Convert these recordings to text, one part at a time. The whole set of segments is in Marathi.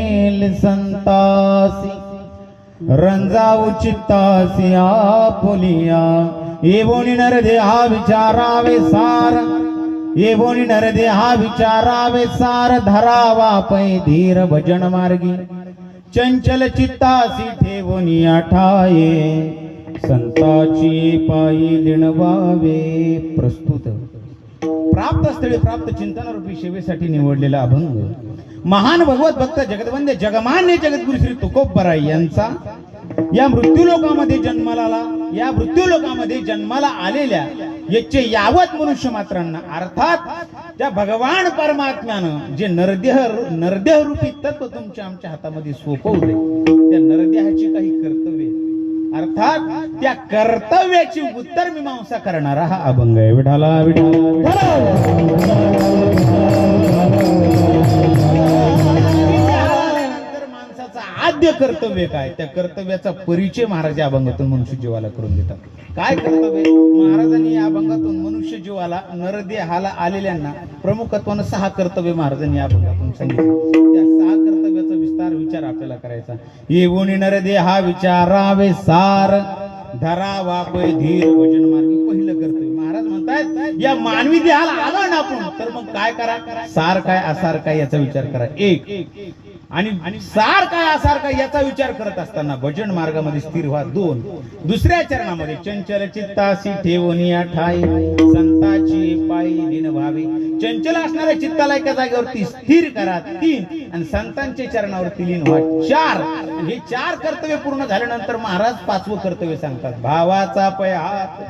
मानेल संतासी रंजाऊ चित्तासी आपुलिया येवोनी नरदे हा विचारावे सार येवोनी नरदे हा विचारावे सार धरावा पै धीर भजन मार्गी चंचल चित्तासी ठेवोनी आठाये संताची पायी लिणवावे प्रस्तुत. प्राप्त स्थळी प्राप्त चिंतनरूपी सेवेसाठी निवडलेला अभंग. महान भगवत भक्त जगदवंद्य जगमान्य जगद्गुरु श्री तुकोबराय यांचा या मृत्यूलोकामध्ये जन्माला आला या मृत्यूलोकामध्ये जन्माला आलेल्या याचे यावत मनुष्य मात्रांना अर्थात त्या भगवान परमात्म्यानं जे नरदेह नरदेह रूपी तत्व तुमच्या आमच्या हातामध्ये सोपवले त्या नरदेहाची त्या कर्तव्याची उत्तर मीमांसा करणारा हा अभंग आहे. विठाला विठाला माणसाचा आद्य कर्तव्य काय? त्या कर्तव्याचा परिचय महाराज या अभंगातून मनुष्य जीवाला करून देतात. काय कर्तव्य? महाराजांनी या अभंगातून मनुष्य जीवाला नरदेहाला आलेल्यांना प्रमुखत्वानं सहा कर्तव्य महाराजांनी या अभंगातून सांगितलं. त्या सहा कर्तव्याचा विस्तार विचार आपल्याला करायचा. येऊन नरदे हा विचारावे सार. धरावा पै धीर भजन मार्गी. पहिलं करतोय महाराज म्हणतायत या मानवी देहाला आलो ना आपण तर मग काय करा? सार काय असार काय याचा विचार करा. एक आणि सार काय असार काय याचा विचार करत असताना भजन मार्गामध्ये स्थिर व्हा दोन. दुसऱ्या चरणामध्ये चंचल चित्तासी ठेवून ठाई. संताची पायी दिन व्हावी. चंचल असणाऱ्या चित्ताला एका जागेवरती स्थिर करा तीन. आणि संतांच्या चरणावरती लीन व्हा चार. हे चार कर्तव्य पूर्ण झाल्यानंतर महाराज पाचवं कर्तव्य सांगतात. भावाचा पय हात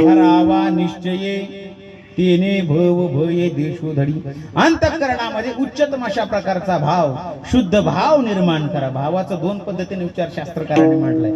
धरावा निश्चये. तिने भव भये देशोधडी अंतकरणामध्ये उच्चतम अशा प्रकारचा भाव शुद्ध भाव निर्माण करा. भावाचा दोन पद्धतीने विचार शास्त्रकाराने मांडलाय